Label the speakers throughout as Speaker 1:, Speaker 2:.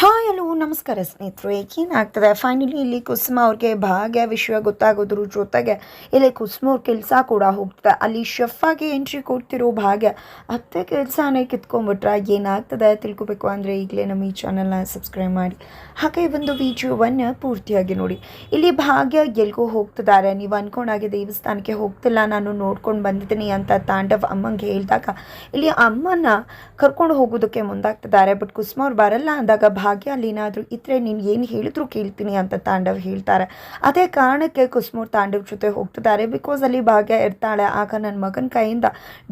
Speaker 1: Hi hello, ನಮಸ್ಕಾರ ಸ್ನೇಹಿತರು. ಏನಾಗ್ತದೆ? ಫೈನಲಿ ಇಲ್ಲಿ ಕುಸುಮ ಅವ್ರಿಗೆ ಭಾಗ್ಯ ವಿಷಯ ಗೊತ್ತಾಗೋದ್ರ ಜೊತೆಗೆ ಇಲ್ಲಿ ಕುಸುಮ ಅವ್ರ ಕೆಲಸ ಕೂಡ ಹೋಗ್ತದೆ. ಅಲ್ಲಿ ಶೆಫ್ ಆಗಿ ಎಂಟ್ರಿ ಕೊಡ್ತಿರೋ ಭಾಗ್ಯ ಅತ್ತೆ ಕೆಲಸನೇ ಕಿತ್ಕೊಂಡ್ಬಿಟ್ರೆ ಏನಾಗ್ತದೆ ತಿಳ್ಕೊಬೇಕು ಅಂದರೆ ಈಗಲೇ ನಮ್ಮ ಈ ಚಾನಲ್ನ ಸಬ್ಸ್ಕ್ರೈಬ್ ಮಾಡಿ. ಹಾಗೆ ಒಂದು ವಿಡಿಯೋವನ್ನು ಪೂರ್ತಿಯಾಗಿ ನೋಡಿ. ಇಲ್ಲಿ ಭಾಗ್ಯ ಎಲ್ಗೂ ಹೋಗ್ತಿದ್ದಾರೆ ನೀವು ಅನ್ಕೊಂಡಾಗೆ ದೇವಸ್ಥಾನಕ್ಕೆ ಹೋಗ್ತಿಲ್ಲ, ನಾನು ನೋಡ್ಕೊಂಡು ಬಂದಿದ್ದೀನಿ ಅಂತ ತಾಂಡವ್ ಅಮ್ಮಂಗೆ ಹೇಳಿದಾಗ ಇಲ್ಲಿ ಅಮ್ಮನ ಕರ್ಕೊಂಡು ಹೋಗೋದಕ್ಕೆ ಮುಂದಾಗ್ತಿದ್ದಾರೆ ಬಟ್ ಕುಸುಮ ಅವ್ರು ಬರಲ್ಲ ಅಂದಾಗ ಭಾಗ್ಯ ಅಲ್ಲಿ ಏನಾದರೂ ಇದ್ರೆ ನೀನು ಏನು ಹೇಳಿದ್ರು ಕೇಳ್ತೀನಿ ಅಂತ ತಾಂಡವ್ ಹೇಳ್ತಾರೆ. ಅದೇ ಕಾರಣಕ್ಕೆ ಕುಸ್ಮೂರ್ ತಾಂಡವ್ ಜೊತೆ ಹೋಗ್ತಿದ್ದಾರೆ. ಬಿಕಾಸ್ ಅಲ್ಲಿ ಭಾಗ್ಯ ಇರ್ತಾಳೆ, ಆಗ ನನ್ನ ಮಗನ ಕೈಯಿಂದ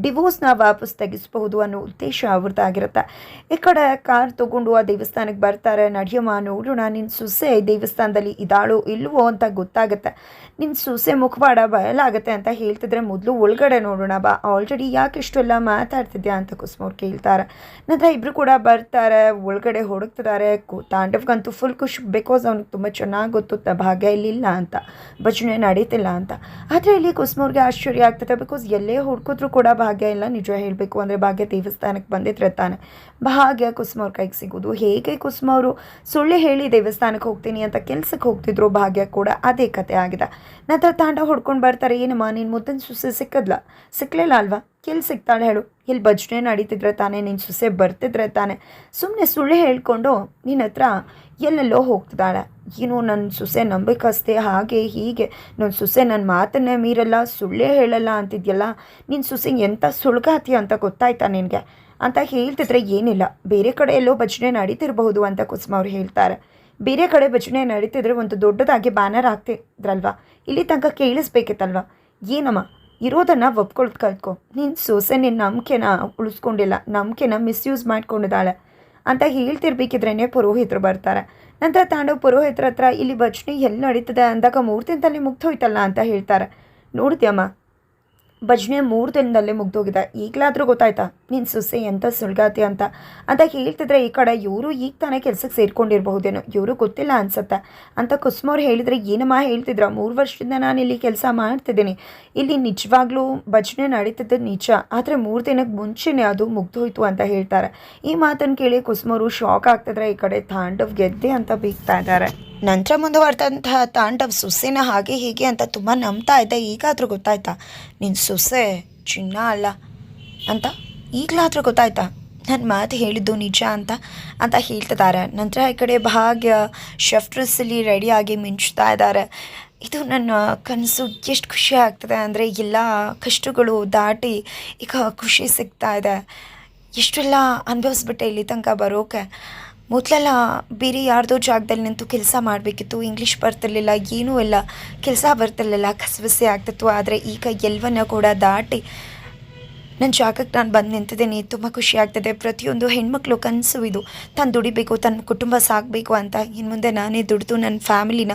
Speaker 1: ಡಿವೋರ್ಸ್ನ ವಾಪಸ್ ತೆಗಿಸ್ಬಹುದು ಅನ್ನೋ ಉದ್ದೇಶ ಅವ್ರದ್ದಾಗಿರುತ್ತೆ ಈ ಕಡೆ ಕಾರ್ ತಗೊಂಡು ಆ ದೇವಸ್ಥಾನಕ್ಕೆ ಬರ್ತಾರೆ. ನಡೆಯಮ್ಮ, ನೋಡೋಣ ನಿನ್ನ ಸೊಸೆ ದೇವಸ್ಥಾನದಲ್ಲಿ ಇದ್ದಾಳೋ ಇಲ್ವೋ ಅಂತ ಗೊತ್ತಾಗುತ್ತೆ. ನಿನ್ನ ಸೊಸೆ ಮುಖವಾಡ ಬಯಲಾಗುತ್ತೆ ಅಂತ ಹೇಳ್ತಿದ್ರೆ ಮೊದಲು ಒಳಗಡೆ ನೋಡೋಣ ಬಾ. ಆಲ್ರೆಡಿ ಯಾಕೆ ಇಷ್ಟೆಲ್ಲ ಮಾತಾಡ್ತಿದ್ಯಾ ಅಂತ ಕುಸ್ಮೋರ್ ಕೇಳ್ತಾರೆ. ನಂತರ ಇಬ್ರು ಕೂಡ ಬರ್ತಾರೆ, ಒಳಗಡೆ ಹುಡುಕ್ತಿದ್ದಾರೆ ಕು- ತಾಂಡವ್ಗಂತೂ ಫುಲ್ ಖುಷಿ. ಬಿಕಾಸ್ ಅವ್ನಿಗೆ ತುಂಬ ಚೆನ್ನಾಗಿ ಗೊತ್ತು ಭಾಗ್ಯ ಇಲ್ಲಿಲ್ಲ ಅಂತ. ಭಜನೆ ನಡೀತಿಲ್ಲ ಅಂತ. ಆದರೆ ಇಲ್ಲಿ ಕುಸುಮವ್ರಿಗೆ ಆಶ್ಚರ್ಯ ಆಗ್ತದೆ. ಬಿಕಾಸ್ ಎಲ್ಲೇ ಹುಡ್ಕಿದ್ರು ಕೂಡ ಭಾಗ್ಯ ಇಲ್ಲ. ನಿಜ ಹೇಳಬೇಕು ಅಂದರೆ ಭಾಗ್ಯ ದೇವಸ್ಥಾನಕ್ಕೆ ಬಂದಿದ್ರೆ ತಾನೆ. ಭಾಗ್ಯ ಕುಸುಮವ್ರ ಕೈಗೆ ಸಿಗೋದು ಹೇಗೆ ಕುಸುಮವರು, ಸುಳ್ಳು ಹೇಳಿ ದೇವಸ್ಥಾನಕ್ಕೆ ಹೋಗ್ತೀನಿ ಅಂತ ಕೆಲ್ಸಕ್ಕೆ ಹೋಗ್ತಿದ್ರು, ಭಾಗ್ಯ ಕೂಡ ಅದೇ ಕತೆ ಆಗಿದೆ. ನಂತರ ತಾಂಡ ಹೊಡ್ಕೊಂಡು ಬರ್ತಾರೆ. ಏನಮ್ಮ ನಿನ್ನ ಮುದ್ದಿನ ಸುಸಿ ಸಿಕ್ಕದ್ಲ? ಸಿಕ್ಕಲಿಲ್ಲ ಅಲ್ವಾ? ಎಲ್ಲಿ ಸಿಗ್ತಾಳೆ ಹೇಳು? ಇಲ್ಲಿ ಭಜನೆ ನಡೀತಿದ್ರೆ ತಾನೆ ನಿನ್ನ ಸೊಸೆ ಬರ್ತಿದ್ರೆ ತಾನೆ? ಸುಮ್ಮನೆ ಸುಳ್ಳು ಹೇಳ್ಕೊಂಡು ನಿನ್ನ ಹತ್ರ ಎಲ್ಲೆಲ್ಲೋ ಹೋಗ್ತಿದ್ದಾಳೆ. ಏನು ನನ್ನ ಸೊಸೆ ನಂಬಿಕಸ್ತೆ ಹಾಗೆ ಹೀಗೆ. ನನ್ನ ಸೊಸೆ ನನ್ನ ಮಾತನ್ನೇ ಮೀರಲ್ಲ, ಸುಳ್ಳೇ ಹೇಳಲ್ಲ ಅಂತಿದ್ಯಲ್ಲ? ನಿನ್ನ ಸೊಸೆಗೆ ಎಂಥ ಸುಳ್ಗಾತಿ ಅಂತ ಗೊತ್ತಾಯ್ತಾ ನಿನಗೆ? ಅಂತ ಹೇಳ್ತಿದ್ರೆ ಏನಿಲ್ಲ. ಬೇರೆ ಕಡೆ ಎಲ್ಲೋ ಭಜನೆ ನಡೀತಿರಬಹುದು ಅಂತ ಕುಸುಮ ಅವ್ರು ಹೇಳ್ತಾರೆ. ಬೇರೆ ಕಡೆ ಭಜನೆ ನಡೀತಿದ್ರೆ ಒಂದು ದೊಡ್ಡದಾಗಿ ಬ್ಯಾನರ್ ಹಾಕ್ತಿದ್ರಲ್ವಾ? ಇಲ್ಲಿ ತನಕ ಕೇಳಿಸ್ಬೇಕಿತ್ತಲ್ವ? ಏನಮ್ಮ? ಇರೋದನ್ನು ಒಪ್ಕೊಳ್ಳೋದು ಕಲ್ತ್ಕೊ ನೀನು ಸೊಸೆ ನಿನ್ನ ನಂಬಿಕೆನ ಉಳಿಸ್ಕೊಂಡಿಲ್ಲ, ನಂಬಿಕೆನ ಮಿಸ್ಯೂಸ್ ಮಾಡ್ಕೊಂಡಿದ್ದಾಳೆ ಅಂತ ಹೇಳ್ತಿರ್ಬೇಕಿದ್ರೇ ಪುರೋಹಿತರು ಬರ್ತಾರೆ. ನಂತರ ತಾಂಡವ್ ಪುರೋಹಿತರ ಹತ್ರ, ಇಲ್ಲಿ ಭಜನೆ ಎಲ್ಲಿ ನಡೀತದೆ? ಅಂದಾಗ ಮೂರು ದಿನದಲ್ಲಿ ಮುಗ್ದೋಯ್ತಲ್ಲ ಅಂತ ಹೇಳ್ತಾರೆ. ನೋಡ್ತೀಯಮ್ಮ ಭಜನೆ ಮೂರು ದಿನದಲ್ಲೇ ಮುಗ್ದೋಗಿದೆ. ಈಗಲಾದರೂ ಗೊತ್ತಾಯ್ತಾ? ನಿನ್ನ ಸೊಸೆ ಎಂಥ ಸುಳ್ಗಾತಿ ಅಂತ? ಅಂತ ಹೇಳ್ತಿದ್ರೆ ಈ ಕಡೆ ಇವರು ಈಗ ತಾನೇ ಕೆಲಸಕ್ಕೆ ಸೇರ್ಕೊಂಡಿರ್ಬಹುದೇನೋ? ಇವರು ಗೊತ್ತಿಲ್ಲ ಅನ್ಸತ್ತೆ. ಅಂತ ಕುಸುಮವ್ರು ಹೇಳಿದರೆ, ಏನಮ್ಮ ಹೇಳ್ತಿದ್ರ? ಮೂರು ವರ್ಷದಿಂದ ನಾನು ಇಲ್ಲಿ ಕೆಲಸ ಮಾಡ್ತಿದ್ದೀನಿ. ಇಲ್ಲಿ ನಿಜವಾಗ್ಲೂ ಭಜನೆ ನಡೀತಿದ್ದು ನಿಜ. ಆದರೆ ಮೂರು ದಿನಕ್ಕೆ ಮುಂಚೆನೇ ಅದು ಮುಗ್ದೋಯ್ತು ಅಂತ ಹೇಳ್ತಾರೆ. ಈ ಮಾತನ್ನು ಕೇಳಿ ಕುಸುಮರು ಶಾಕ್ ಆಗ್ತಿದ್ರೆ ಈ ಕಡೆ ತಾಂಡವ್ ಗೆದ್ದೆ ಅಂತ ಬೀಗ್ತಾ ಇದ್ದಾರೆ. ನಂತರ ಮುಂದುವರೆದಂತಹ ತಾಂಡವ್ ಸೊಸೆನ ಹಾಗೆ ಹೀಗೆ ಅಂತ ತುಂಬ ನಂಬ್ತಾ ಇದ್ದೆ. ಈಗಾದರೂ ಗೊತ್ತಾಯ್ತಾ? ನಿನ್ನ ಸೊಸೆ ಚಿನ್ನ ಅಲ್ಲ ಅಂತ? ಈಗಲಾದರೂ ಗೊತ್ತಾಯ್ತಾ? ನನ್ನ ಮಾತು ಹೇಳಿದ್ದು ನಿಜ ಅಂತ? ಅಂತ ಹೇಳ್ತಿದ್ದಾರೆ. ನಂತರ ಈ ಕಡೆ ಭಾಗ್ಯ ಶೆಫ್ ರೆಡಿಯಾಗಿ ಮಿಂಚ್ತಾ ಇದ್ದಾರೆ. ಇದು ನನ್ನ ಕನಸು. ಎಷ್ಟು ಖುಷಿ ಆಗ್ತದೆ ಅಂದರೆ ಎಲ್ಲ ಕಷ್ಟಗಳು ದಾಟಿ ಈಗ ಖುಷಿ ಸಿಗ್ತಾ ಇದೆ. ಎಷ್ಟೆಲ್ಲ ಅನುಭವಿಸ್ಬಿಟ್ಟೆ ಇಲ್ಲಿ ತನಕ ಬರೋಕೆ? ಮೊದಲೆಲ್ಲ ಬೇರೆ ಯಾರ್ದೋ ಜಾಗದಲ್ಲಿ ನಿಂತು ಕೆಲಸ ಮಾಡಬೇಕಿತ್ತು ಇಂಗ್ಲೀಷ್ ಬರ್ತಿರ್ಲಿಲ್ಲ, ಏನೂ ಇಲ್ಲ. ಕೆಲಸ ಬರ್ತಿರ್ಲಿಲ್ಲ ಕಸವಸೆ ಆಗ್ತಿತ್ತು. ಆದರೆ ಈಗ ಎಲ್ಲವನ್ನ ಕೂಡ ದಾಟಿ ನನ್ನ ಜಾಗಕ್ಕೆ ನಾನು ಬಂದು ನಿಂತಿದ್ದೀನಿ. ತುಂಬ ಖುಷಿ ಆಗ್ತದೆ. ಪ್ರತಿಯೊಂದು ಹೆಣ್ಮಕ್ಳು ಕನಸು ಇದು. ತಾನು ದುಡಿಬೇಕು ತನ್ನ ಕುಟುಂಬ ಸಾಕಬೇಕು ಅಂತ. ಇನ್ನು ಮುಂದೆ ನಾನೇ ದುಡಿದು ನನ್ನ ಫ್ಯಾಮಿಲಿನ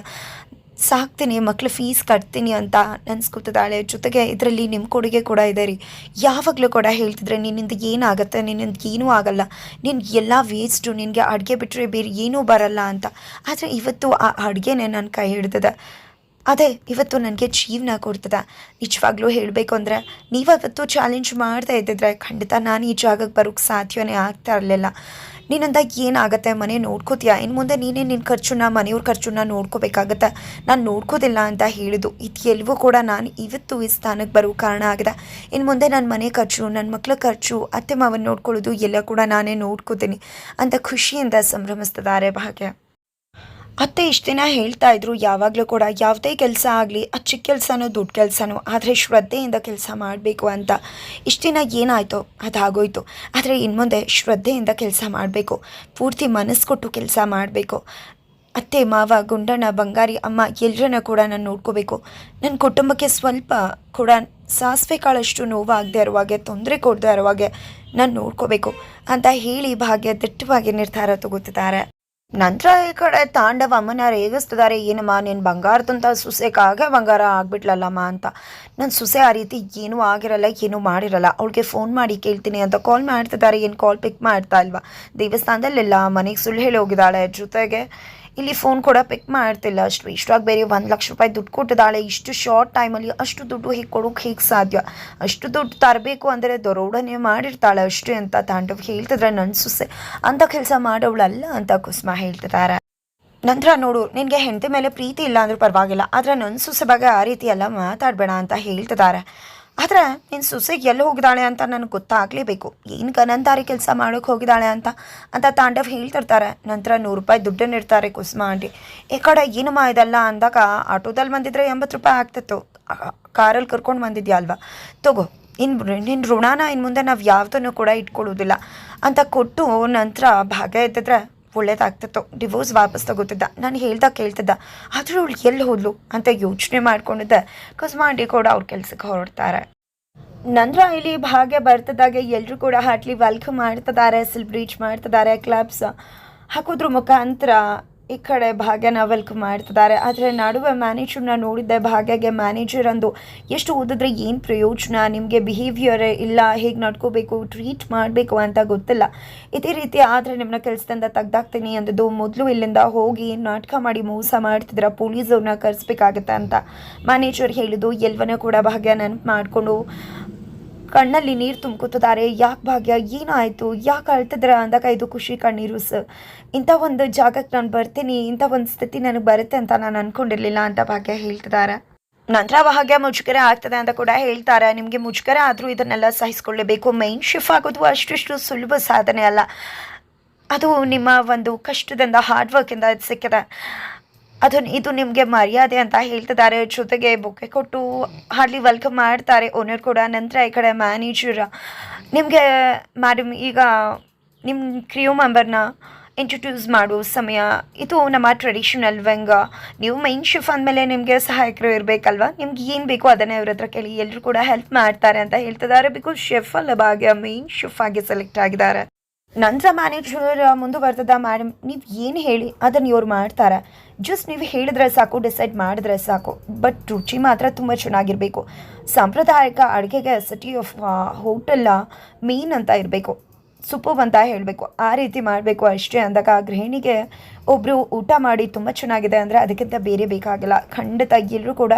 Speaker 1: ಸಾಕ್ತೀನಿ, ಮಕ್ಳು ಫೀಸ್ ಕಟ್ತೀನಿ ಅಂತ ಅನ್ಸ್ಕೊತಿದ್ದಾಳೆ. ಜೊತೆಗೆ ಇದರಲ್ಲಿ ನಿಮ್ಮ ಕೊಡುಗೆ ಕೂಡ ಇದೆ ರೀ. ಯಾವಾಗಲೂ ಕೂಡ ಹೇಳ್ತಿದ್ರೆ, ನಿನ್ನಿಂದ ಏನಾಗುತ್ತೆ? ನಿನ್ನಿಂದ ಏನೂ ಆಗಲ್ಲ. ನಿನ್ಗೆ ಎಲ್ಲ ವೇಸ್ಟು ನಿನಗೆ ಅಡುಗೆ ಬಿಟ್ಟರೆ ಬೇರೆ ಏನೂ ಬರಲ್ಲ ಅಂತ. ಆದರೆ ಇವತ್ತು ಆ ಅಡುಗೆನೇ ನನ್ನ ಕೈ ಹಿಡ್ದದ. ಅದೇ, ಇವತ್ತು ನನಗೆ ಜೀವನ ಕೊಡ್ತದೆ. ನಿಜವಾಗ್ಲೂ ಹೇಳಬೇಕು ಅಂದರೆ ನೀವತ್ತು ಚಾಲೆಂಜ್ ಮಾಡ್ತಾ ಇದ್ದಿದ್ರೆ ಖಂಡಿತ ನಾನು ಈ ಜಾಗಕ್ಕೆ ಬರೋಕ್ಕೆ ಸಾಧ್ಯವೇ ಆಗ್ತಾ ಇರಲಿಲ್ಲ. ನೀನಂದ ಏನಾಗುತ್ತೆ ಮನೆ ನೋಡ್ಕೋತೀಯಾ? ಇನ್ನು ಮುಂದೆ ನೀನೇ ನಿನ್ನ ಖರ್ಚನ್ನ, ಮನೆಯವ್ರ ಖರ್ಚನ್ನ ನೋಡ್ಕೋಬೇಕಾಗತ್ತೆ. ನಾನು ನೋಡ್ಕೋದಿಲ್ಲ ಅಂತ ಹೇಳಿದ್ದು. ಇದು ಎಲ್ಲವೂ ಕೂಡ ನಾನು ಇವತ್ತು ಈ ಸ್ಥಾನಕ್ಕೆ ಬರೋ ಕಾರಣ ಆಗಿದೆ. ಇನ್ನು ಮುಂದೆ ನನ್ನ ಮನೆ ಖರ್ಚು ನನ್ನ ಮಕ್ಳ ಖರ್ಚು, ಅತ್ತೆ ಮಾವನ್ನ ನೋಡ್ಕೊಳ್ಳೋದು ಎಲ್ಲ ಕೂಡ ನಾನೇ ನೋಡ್ಕೋತೀನಿ ಅಂತ ಖುಷಿಯಿಂದ ಸಂಭ್ರಮಿಸ್ತಿದ್ದಾರೆ ಭಾಗ್ಯ. ಅತ್ತೆ ಇಷ್ಟು ದಿನ ಹೇಳ್ತಾ ಇದ್ರು, ಯಾವಾಗಲೂ ಕೂಡ ಯಾವುದೇ ಕೆಲಸ ಆಗಲಿ ಅದು ಚಿಕ್ಕ ಕೆಲಸನೋ ದೊಡ್ಡ ಕೆಲಸನೋ, ಆದರೆ ಶ್ರದ್ಧೆಯಿಂದ ಕೆಲಸ ಮಾಡಬೇಕು ಅಂತ. ಇಷ್ಟು ದಿನ ಏನಾಯಿತೋ, ಅದಾಗೋಯ್ತು. ಆದರೆ ಇನ್ನು ಮುಂದೆ ಶ್ರದ್ಧೆಯಿಂದ ಕೆಲಸ ಮಾಡಬೇಕು. ಪೂರ್ತಿ ಮನಸ್ಸು ಕೊಟ್ಟು ಕೆಲಸ ಮಾಡಬೇಕು. ಅತ್ತೆ, ಮಾವ, ಗುಂಡಣ್ಣ, ಬಂಗಾರಿ, ಅಮ್ಮ ಎಲ್ಲರನ್ನ ಕೂಡ ನಾನು ನೋಡ್ಕೋಬೇಕು. ನನ್ನ ಕುಟುಂಬಕ್ಕೆ ಸ್ವಲ್ಪ ಕೂಡ ಸಾಸಿವೆ ಕಾಳಷ್ಟು ನೋವಾಗದೆ ಇರುವಾಗೆ ತೊಂದರೆ ಕೊಡದೆ ಇರುವಾಗೆ ನಾನು ನೋಡ್ಕೋಬೇಕು ಅಂತ ಹೇಳಿ ಭಾಗ್ಯ ದಿಟ್ಟವಾಗಿ ನಿರ್ಧಾರ ತಗೋತಿದ್ದಾರೆ. ನಂತರ ಈ ಕಡೆ ತಾಂಡವ ಅಮ್ಮನ ರೇಗಿಸ್ತಿದ್ದಾರೆ ಏನಮ್ಮ, ನೀನು ಬಂಗಾರದಂತ ಸೊಸೆಗಾಗೆ ಬಂಗಾರ ಆಗ್ಬಿಟ್ಲಲ್ಲಮ್ಮ ಅಂತ. ನನ್ನ ಸೊಸೆ ಆ ರೀತಿ ಏನೂ ಆಗಿರಲ್ಲ, ಏನೂ ಮಾಡಿರಲ್ಲ. ಅವಳಿಗೆ ಫೋನ್ ಮಾಡಿ ಕೇಳ್ತೀನಿ ಅಂತ ಕಾಲ್ ಮಾಡ್ತಿದ್ದಾರೆ ಏನು ಕಾಲ್ ಪಿಕ್ ಮಾಡ್ತಾ ಇಲ್ವಾ? ದೇವಸ್ಥಾನದಲ್ಲೆಲ್ಲ ಮನೆಗೆ ಸುಳ್ಳು ಹೇಳಿ ಹೋಗಿದ್ದಾಳೆ ಜೊತೆಗೆ. ಇಲ್ಲಿ ಫೋನ್ ಕೂಡ ಪಿಕ್ ಮಾಡ್ತಿಲ್ಲ ಅಷ್ಟು. ಇಷ್ಟಾಗಿ ಬೇರೆ ಒಂದು ಲಕ್ಷ ರೂಪಾಯಿ ದುಡ್ಡು ಕೊಟ್ಟಿದ್ದಾಳೆ. ಇಷ್ಟು ಶಾರ್ಟ್ ಟೈಮಲ್ಲಿ ಅಷ್ಟು ದುಡ್ಡು ಹೇಗೆ ಕೊಡೋಕೆ ಹೇಗೆ ಸಾಧ್ಯ. ಅಷ್ಟು ದುಡ್ಡು ತರಬೇಕು ಅಂದರೆ ದೊರೋಡನೆ ಮಾಡಿರ್ತಾಳೆ ಅಷ್ಟೇ ಅಂತ ತಾಂಡವ್ ಹೇಳ್ತಿದ್ರೆ ನನ್ನ ಸುಸೆ. ಅಂಥ ಕೆಲಸ ಮಾಡೋವಳಲ್ಲ ಅಂತ ಕುಸುಮ ಹೇಳ್ತಿದ್ದಾರೆ ನಂತರ ನೋಡು, ನಿನಗೆ ಹೆಂಡತಿ ಮೇಲೆ ಪ್ರೀತಿ ಇಲ್ಲ ಅಂದರೂ ಪರವಾಗಿಲ್ಲ. ಆದರೆ ನನ್ನ ಸುಸೆ ಬಗ್ಗೆ ಆ ರೀತಿ ಎಲ್ಲ ಮಾತಾಡಬೇಡ ಅಂತ ಹೇಳ್ತಿದ್ದಾರೆ ಆದರೆ ನಿನ್ನ ಸೊಸೆಗೆ ಎಲ್ಲಿ ಹೋಗಿದ್ದಾಳೆ ಅಂತ ನನಗೆ ಗೊತ್ತಾಗಲೇಬೇಕು. ಏನು ಗನಂತಾರಿ ಕೆಲಸ ಮಾಡೋಕೆ ಹೋಗಿದ್ದಾಳೆ ಅಂತ. ಅಂತ ತಾಂಡವ್ ಹೇಳ್ತಿರ್ತಾರೆ. ನಂತರ ನೂರು ರೂಪಾಯಿ ದುಡ್ಡನ್ನು ಇಡ್ತಾರೆ ಕುಸುಮ ಆಂಟಿ. ಈ ಕಡೆ, ಏನಮ್ಮ ಇದೆಲ್ಲ? ಅಂದಾಗ, ಆಟೋದಲ್ಲಿ ಬಂದಿದ್ರೆ ಎಂಬತ್ತು ರೂಪಾಯಿ ಆಗ್ತಿತ್ತು. ಕಾರಲ್ಲಿ ಕರ್ಕೊಂಡು ಬಂದಿದ್ಯಾ ಅಲ್ವಾ? ತಗೋ ಇನ್ನು ನಿನ್ನ ಋಣನ ಇನ್ನು ಮುಂದೆ ನಾವು ಯಾವುದನ್ನು ಕೂಡ ಇಟ್ಕೊಳ್ಳೋದಿಲ್ಲ. ಅಂತ ಕೊಟ್ಟು ನಂತರ ಭಾಗ ಎತ್ತಿದ್ರೆ ಒಳ್ಳೇದಾಗ್ತಿತ್ತು. ಡಿವೋರ್ಸ್ ವಾಪಸ್ ತಗೋತಿದ್ದ. ನಾನು ಹೇಳ್ದಾಗ ಕೇಳ್ತಿದ್ದ. ಆದರೂ ಅವಳು ಎಲ್ಲಿ ಹೋದ್ಲು ಅಂತ ಯೋಚನೆ ಮಾಡ್ಕೊಂಡಿದ್ದೆ. ಕಸ್ಮಾಂಡಿ ಕೂಡ ಅವ್ರ ಕೆಲ್ಸಕ್ಕೆ ಹೊರಡ್ತಾರೆ. ನಂತರ ಇಲ್ಲಿ ಭಾಗ್ಯ ಬರ್ತದಾಗೆ ಎಲ್ಲರೂ ಕೂಡ ಹಾಟ್ಲಿ ವೆಲ್ಕಮ್ ಮಾಡ್ತಿದ್ದಾರೆ ಸೆಲೆಬ್ರೇಟ್ ಮಾಡ್ತಿದ್ದಾರೆ ಕ್ಲಬ್ಸ್ ಹಾಕೋದ್ರ ಮುಖಾಂತರ ಈ ಕಡೆ ಭಾಗ್ಯನ ವೆಲ್ಕಮ್ ಮಾಡ್ತಿದ್ದಾರೆ. ಆದರೆ ನಡುವೆ ಮ್ಯಾನೇಜರ್ನ ನೋಡಿದ್ದೆ ಭಾಗ್ಯಗೆ ಮ್ಯಾನೇಜರ್ ಅಂದು, ಎಷ್ಟು ಓದಿದ್ರೆ ಏನು ಪ್ರಯೋಜನ? ನಿಮಗೆ ಬಿಹೇವಿಯರ್ ಇಲ್ಲ, ಹೇಗೆ ನಡ್ಕೋಬೇಕು ಟ್ರೀಟ್ ಮಾಡಬೇಕು ಅಂತ ಗೊತ್ತಿಲ್ಲ. ಇದೇ ರೀತಿ ಆದರೆ ನಿಮ್ಮನ್ನ ಕೆಲಸದಿಂದ ತೆಗ್ದಾಕ್ತೀನಿ ಅಂದದ್ದು. ಮೊದಲು ಇಲ್ಲಿಂದ ಹೋಗಿ ನಾಟಕ ಮಾಡಿ ಮೋಸ ಮಾಡ್ತಿದ್ರೆ ಪೊಲೀಸವ್ರನ್ನ ಕರೆಸ್ಬೇಕಾಗತ್ತೆ? ಅಂತ ಮ್ಯಾನೇಜರ್ ಹೇಳಿದ್ದು. ಎಲ್ವನ ಕೂಡ ಭಾಗ್ಯ ನೆನಪು ಮಾಡಿಕೊಂಡು ಕಣ್ಣಲ್ಲಿ ನೀರು ತುಂಬ್ಕೊತಿದ್ದಾರೆ ಯಾಕೆ ಭಾಗ್ಯ? ಏನಾಯಿತು? ಯಾಕೆ ಅಳ್ತಿದ್ರ ಅಂದಾಗ ಇದು ಖುಷಿ ಕಣ್ಣೀರು ಸರ್ ಇಂಥ ಒಂದು ಜಾಗಕ್ಕೆ ನಾನು ಬರ್ತೀನಿ, ಇಂಥ ಒಂದು ಸ್ಥಿತಿ ನನಗೆ ಬರುತ್ತೆ ಅಂತ ನಾನು ಅಂದ್ಕೊಂಡಿರಲಿಲ್ಲ ಅಂತ ಭಾಗ್ಯ ಹೇಳ್ತಿದ್ದಾರೆ ನಂತರ ಭಾಗ್ಯ ಮುಜುಗರ ಆಗ್ತದೆ ಅಂತ ಕೂಡ ಹೇಳ್ತಾರೆ. ನಿಮಗೆ ಮುಜುಗರ ಆದರೂ ಇದನ್ನೆಲ್ಲ ಸಹಿಸ್ಕೊಳ್ಳೇಬೇಕು. ಮೈನ್ ಶಿಫ್ಟ್ ಆಗೋದು ಅಷ್ಟಿಷ್ಟು ಸುಲಭ ಸಾಧನೆ ಅಲ್ಲ. ಅದು ನಿಮ್ಮ ಒಂದು ಕಷ್ಟದಿಂದ ಹಾರ್ಡ್ ವರ್ಕಿಂದ ಸಿಕ್ಕಿದೆ. ಅದು ಇದು ನಿಮಗೆ ಮರ್ಯಾದೆ ಅಂತ ಹೇಳ್ತಿದ್ದಾರೆ. ಜೊತೆಗೆ ಬೊಕ್ಕೆ ಕೊಟ್ಟು ಹಾರ್ಡ್ಲಿ ವೆಲ್ಕಮ್ ಮಾಡ್ತಾರೆ ಓನರ್ ಕೂಡ. ನಂತರ ಈ ಕಡೆ ಮ್ಯಾನೇಜರ್ ನಿಮಗೆ ಮ್ಯಾಡಮ್ ಈಗ ನಿಮ್ಮ ಕ್ರಿಯೋ ಮೆಂಬರ್ನ ಇಂಟ್ರೊಡ್ಯೂಸ್ ಮಾಡೋ ಸಮಯ, ಇದು ನಮ್ಮ ಟ್ರೆಡಿಷನಲ್ ವೆಂಗ. ನೀವು ಮೈನ್ ಶಿಫ್ ಅಂದಮೇಲೆ ನಿಮಗೆ ಸಹಾಯಕರು ಇರಬೇಕಲ್ವಾ? ನಿಮ್ಗೆ ಏನು ಬೇಕೋ ಅದನ್ನೇ ಅವ್ರ ಹತ್ರ ಕೇಳಿ. ಎಲ್ಲರೂ ಕೂಡ ಹೆಲ್ಪ್ ಮಾಡ್ತಾರೆ ಅಂತ ಹೇಳ್ತಿದ್ದಾರೆ. ಬಿಕಾಸ್ ಶೆಫ್ ಅಲ್ಲ ಭಾಗ್ಯ ಮೈನ್ ಶಿಫ್ ಆಗಿ ಸೆಲೆಕ್ಟ್ ಆಗಿದ್ದಾರೆ. ನಂತರ ಮ್ಯಾನೇಜರ್ ಮುಂದುವರ್ತದ ಮ್ಯಾಡಮ್ ನೀವು ಏನು ಹೇಳಿ? ಅದನ್ನು ಇವ್ರು ಮಾಡ್ತಾರೆ. ಜಸ್ಟ್ ನೀವು ಹೇಳಿದ್ರೆ ಸಾಕು ಡಿಸೈಡ್ ಮಾಡಿದ್ರೆ ಸಾಕು. ಬಟ್ ರುಚಿ ಮಾತ್ರ ತುಂಬ ಚೆನ್ನಾಗಿರಬೇಕು. ಸಾಂಪ್ರದಾಯಿಕ ಅಡುಗೆಗೆ ಸಿಟಿ ಆಫ್ ಹೋಟೆಲ್ಲ ಮೇನ್ ಅಂತ ಇರಬೇಕು. ಸೂಪರ್ ಅಂತ ಹೇಳಬೇಕು. ಆ ರೀತಿ ಮಾಡಬೇಕು ಅಷ್ಟೇ ಅಂದಾಗ ಗೃಹಿಣಿಗೆ ಒಬ್ಬರು ಊಟ ಮಾಡಿ ತುಂಬ ಚೆನ್ನಾಗಿದೆ ಅಂದರೆ ಅದಕ್ಕಿಂತ ಬೇರೆ ಬೇಕಾಗಿಲ್ಲ. ಖಂಡಿತ ಎಲ್ಲರೂ ಕೂಡ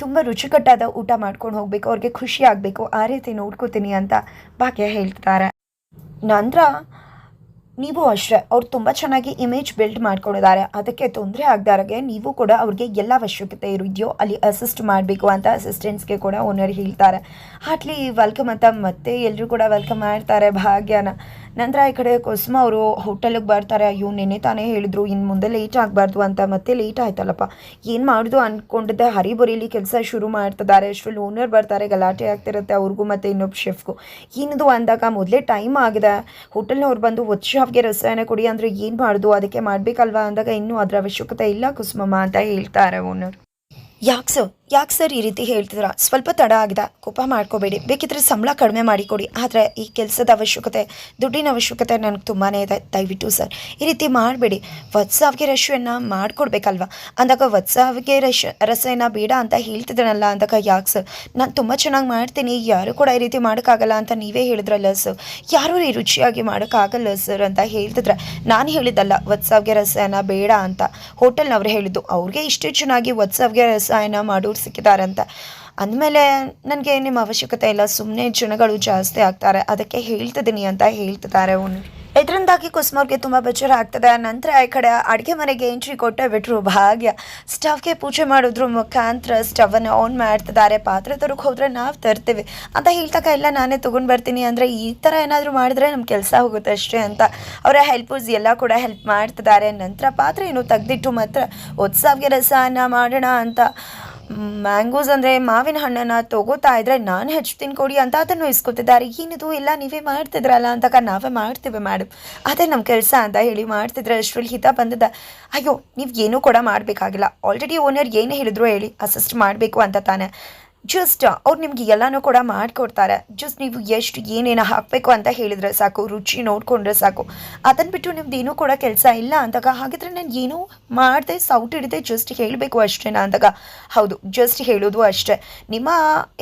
Speaker 1: ತುಂಬ ರುಚಿಕಟ್ಟಾದ ಊಟ ಮಾಡ್ಕೊಂಡು ಹೋಗಬೇಕು. ಅವ್ರಿಗೆ ಖುಷಿ ಆಗಬೇಕು. ಆ ರೀತಿ ನೋಡ್ಕೋತೀನಿ ಅಂತ ಭಾಗ್ಯ ಹೇಳ್ತಾರೆ. ನಂತರ ನೀವು ಅಷ್ಟೇ, ಅವ್ರು ತುಂಬ ಚೆನ್ನಾಗಿ ಇಮೇಜ್ ಬಿಲ್ಡ್ ಮಾಡ್ಕೊಂಡಿದ್ದಾರೆ. ಅದಕ್ಕೆ ತೊಂದರೆ ಆಗದಾರಾಗೆ ನೀವು ಕೂಡ ಅವ್ರಿಗೆ ಎಲ್ಲ ಅವಶ್ಯಕತೆ ಇದೆಯೋ ಅಲ್ಲಿ ಅಸಿಸ್ಟ್ ಮಾಡಬೇಕು ಅಂತ ಅಸಿಸ್ಟೆಂಟ್ಸ್ಗೆ ಕೂಡ ಓನರ್ ಹೇಳ್ತಾರೆ. ಹಾಟ್ಲಿ ವೆಲ್ಕಮ್ ಅಂತ ಮತ್ತೆ ಎಲ್ಲರೂ ಕೂಡ ವೆಲ್ಕಮ್ ಮಾಡ್ತಾರೆ ಭಾಗ್ಯನ. ನಂತರ ಈ ಕಡೆ ಕುಸುಮ ಅವರು ಹೋಟೆಲಿಗೆ ಬರ್ತಾರೆ. ಅಯ್ಯೋ ನೆನೆ ತಾನೇ ಹೇಳಿದ್ರು ಇನ್ನು ಮುಂದೆ ಲೇಟ್ ಆಗಬಾರ್ದು ಅಂತ. ಮತ್ತೆ ಲೇಟ್ ಆಯ್ತಲ್ಲಪ್ಪ. ಏನು ಮಾಡೋದು ಅಂದ್ಕೊಂಡಿದ್ದೆ ಹರಿಬರಿಲಿ ಕೆಲಸ ಶುರು ಮಾಡ್ತಿದ್ದಾರೆ. ಅಷ್ಟರಲ್ಲಿ ಓನರ್ ಬರ್ತಾರೆ. ಗಲಾಟೆ ಆಗ್ತಿರುತ್ತೆ ಅವ್ರಿಗೂ ಮತ್ತು ಇನ್ನೊಬ್ಬ ಶೆಫ್ಗೂ ಏನದು ಅಂದಾಗ ಮೊದಲೇ ಟೈಮ್ ಆಗಿದೆ. ಹೋಟೆಲ್ನವ್ರು ಬಂದು ಒಚ್ಚಾವ್ಗೆ ರಸಾಯನ ಕೊಡಿ ಅಂದರೆ ಏನು ಮಾಡೋದು? ಅದಕ್ಕೆ ಮಾಡಬೇಕಲ್ವಾ ಅಂದಾಗ ಇನ್ನೂ ಅದರ ಅವಶ್ಯಕತೆ ಇಲ್ಲ ಕುಸುಮಮ್ಮ ಅಂತ ಹೇಳ್ತಾರೆ ಓನರ್ ಯಾಕೆ ಸರ್ ಯಾಕೆ ಸರ್ ಈ ರೀತಿ ಹೇಳ್ತಿದ್ರ ಸ್ವಲ್ಪ ತಡ ಆಗಿದೆ. ಕೋಪ ಮಾಡ್ಕೋಬೇಡಿ. ಬೇಕಿದ್ರೆ ಸಂಬಳ ಕಡಿಮೆ ಮಾಡಿಕೊಡಿ ಆದರೆ ಈ ಕೆಲಸದ ಅವಶ್ಯಕತೆ, ದುಡ್ಡಿನ ಅವಶ್ಯಕತೆ ನನಗೆ ತುಂಬಾ ಇದೆ. ದಯವಿಟ್ಟು ಸರ್, ಈ ರೀತಿ ಮಾಡಬೇಡಿ. ವತ್ಸಾವಿಗೆ ರಶ್ಯನ್ನು ಮಾಡಿಕೊಡ್ಬೇಕಲ್ವ? ಅಂದಾಗ ವತ್ಸಾವಿಗೆ ರಶ ರಸನ ಬೇಡ ಅಂತ ಹೇಳ್ತಿದ್ದಾನಲ್ಲ ಅಂದಾಗ ಯಾಕೆ ಸರ್? ನಾನು ತುಂಬ ಚೆನ್ನಾಗಿ ಮಾಡ್ತೀನಿ. ಯಾರು ಕೂಡ ಈ ರೀತಿ ಮಾಡೋಕ್ಕಾಗಲ್ಲ ಅಂತ ನೀವೇ ಹೇಳಿದ್ರಲ್ಲ ಸರ್. ಯಾರೂ ಈ ರುಚಿಯಾಗಿ ಮಾಡೋಕ್ಕಾಗಲ್ಲ ಸರ್ ಅಂತ ಹೇಳ್ತಿದ್ರೆ ನಾನು ಹೇಳಿದ್ದಲ್ಲ, ವತ್ಸಾವ್ಗೆ ರಸಾಯನ ಬೇಡ ಅಂತ. ಹೋಟೆಲ್ನವ್ರು ಹೇಳಿದ್ದು, ಅವ್ರಿಗೆ ಇಷ್ಟೇ ಚೆನ್ನಾಗಿ ವತ್ಸಾವ್ಗೆ ರಸಾಯನ ಮಾಡೋರು ಸಿಕ್ಕಿದಾರಂತ. ಅಂದಮೇಲೆ ನನಗೆ ನಿಮ್ಮ ಅವಶ್ಯಕತೆ ಇಲ್ಲ ಸುಮ್ಮನೆ ಜನಗಳು ಜಾಸ್ತಿ ಆಗ್ತಾರೆ, ಅದಕ್ಕೆ ಹೇಳ್ತಿದ್ದೀನಿ ಅಂತ ಹೇಳ್ತಿದ್ದಾರೆ ಅವನು ಇದರಿಂದಾಗಿ ಕುಸುಮವ್ರಿಗೆ ತುಂಬ ಬೇಜಾರು ಆಗ್ತದೆ ನಂತರ ಈ ಕಡೆ ಅಡುಗೆ ಮನೆಗೆ ಎಂಟ್ರಿ ಕೊಟ್ಟೆ ಬಿಟ್ಟರು ಭಾಗ್ಯ. ಸ್ಟವ್ಗೆ ಪೂಜೆ ಮಾಡಿದ್ರು ಮುಖಾಂತರ ಸ್ಟವನ್ನು ಆನ್ ಮಾಡ್ತಿದ್ದಾರೆ. ಪಾತ್ರೆ ತರಕ್ಕೆ ಹೋದರೆ ನಾವು ತರ್ತೀವಿ. ಅಂತ ಹೇಳ್ತಕ್ಕ ಎಲ್ಲ ನಾನೇ ತೊಗೊಂಡು ಬರ್ತೀನಿ. ಅಂದರೆ ಈ ಥರ ಏನಾದರೂ ಮಾಡಿದ್ರೆ ನಮ್ಮ ಕೆಲಸ ಹೋಗುತ್ತೆ ಅಷ್ಟೇ ಅಂತ. ಅವರ ಹೆಲ್ಪರ್ಸ್ ಎಲ್ಲ ಕೂಡ ಹೆಲ್ಪ್ ಮಾಡ್ತಿದ್ದಾರೆ. ನಂತರ ಪಾತ್ರೆ ಏನು ತೆಗೆದಿಟ್ಟು ಮಾತ್ರ ಉತ್ಸವ್ಗೆ ರಸನ ಮಾಡೋಣ ಅಂತ. ಮ್ಯಾಂಗೋಸ್ ಅಂದರೆ ಮಾವಿನ ಹಣ್ಣನ್ನು ತಗೋತಾ ಇದ್ರೆ ನಾನು ಹೆಚ್ಚು ಕೊಡಿ ಅಂತ ಅದನ್ನು ಇಸ್ಕೊತಿದ್ದಾರೆ. ಏನಿದು ಎಲ್ಲ ನೀವೇ ಮಾಡ್ತಿದ್ರಲ್ಲ ಅಂತ ನಾವೇ ಮಾಡ್ತೀವಿ ಮೇಡಮ್ ಅದೇ ನಮ್ಮ ಕೆಲಸ ಅಂತ ಹೇಳಿ ಮಾಡ್ತಿದ್ರೆ ಅಷ್ಟರಲ್ಲಿ ಹಿತ ಬಂದದ. ಅಯ್ಯೋ, ನೀವು ಏನೂ ಕೂಡ ಮಾಡಬೇಕಾಗಿಲ್ಲ. ಆಲ್ರೆಡಿ ಓನರ್ ಏನು ಹೇಳಿದ್ರು ಹೇಳಿ ಅಸಿಸ್ಟ್ ಮಾಡಬೇಕು ಅಂತ ತಾನೆ. ಜಸ್ಟ್ ಅವ್ರು ನಿಮ್ಗೆ ಎಲ್ಲನೂ ಕೂಡ ಮಾಡಿಕೊಡ್ತಾರೆ. ಜಸ್ಟ್ ನೀವು ಎಷ್ಟು ಏನೇನು ಹಾಕಬೇಕು ಅಂತ ಹೇಳಿದರೆ ಸಾಕು, ರುಚಿ ನೋಡಿಕೊಂಡ್ರೆ ಸಾಕು. ಅದನ್ನು ಬಿಟ್ಟು ನಿಮ್ದು ಏನೂ ಕೂಡ ಕೆಲಸ ಇಲ್ಲ ಅಂದಾಗ, ಹಾಗಿದ್ರೆ ನಾನು ಏನೂ ಮಾಡಿದೆ, ಸೌಟ್ ಹಿಡಿದೆ ಜಸ್ಟ್ ಹೇಳಬೇಕು ಅಷ್ಟೇನಾ ಅಂದಾಗ. ಹೌದು ಜಸ್ಟ್ ಹೇಳೋದು ಅಷ್ಟೇ. ನಿಮ್ಮ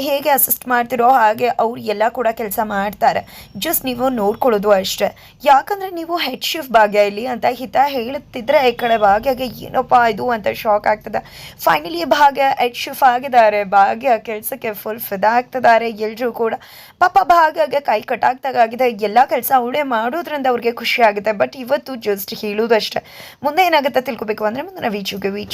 Speaker 1: ಹೇಗೆ ಅಸಿಸ್ಟ್ ಮಾಡ್ತಿರೋ ಹಾಗೆ ಅವ್ರು ಎಲ್ಲ ಕೂಡ ಕೆಲಸ ಮಾಡ್ತಾರೆ. ಜಸ್ಟ್ ನೀವು ನೋಡ್ಕೊಳ್ಳೋದು ಅಷ್ಟೇ. ಯಾಕಂದರೆ ನೀವು ಹೆಡ್ ಶಿಫ್ಟ್ ಭಾಗ್ಯ ಇಲ್ಲಿ ಅಂತ ಹಿತ ಹೇಳುತ್ತಿದ್ರೆ, ಈ ಕಡೆ ಭಾಗ್ಯಗೆ ಏನಪ್ಪ ಇದು ಅಂತ ಶಾಕ್ ಆಗ್ತದೆ. ಫೈನಲಿ ಭಾಗ್ಯ ಹೆಡ್ ಶಿಫ್ಟ್ ಆಗಿದ್ದಾರೆ. ಭಾಗ್ಯ ಕೆಲಸಕ್ಕೆ ಫುಲ್ ಫಿದಾ ಆಗ್ತಿದ್ದಾರೆ ಎಲ್ಲರೂ ಕೂಡ ಪಾಪ ಭಾಗ ಕೈ ಕಟ್ಟಾಗ್ದಾಗಿದೆ ಎಲ್ಲ ಕೆಲಸ ಅವಳೇ ಮಾಡೋದ್ರಿಂದ ಅವ್ರಿಗೆ ಖುಷಿ ಆಗುತ್ತೆ. ಬಟ್ ಇವತ್ತು ಜಸ್ಟ್ ಹೇಳೋದಷ್ಟೇ. ಮುಂದೆ ಏನಾಗುತ್ತೆ ತಿಳ್ಕೊಬೇಕು ಅಂದರೆ ಮುಂದಿನ ವೀಚುಗೆ ವೀಚ್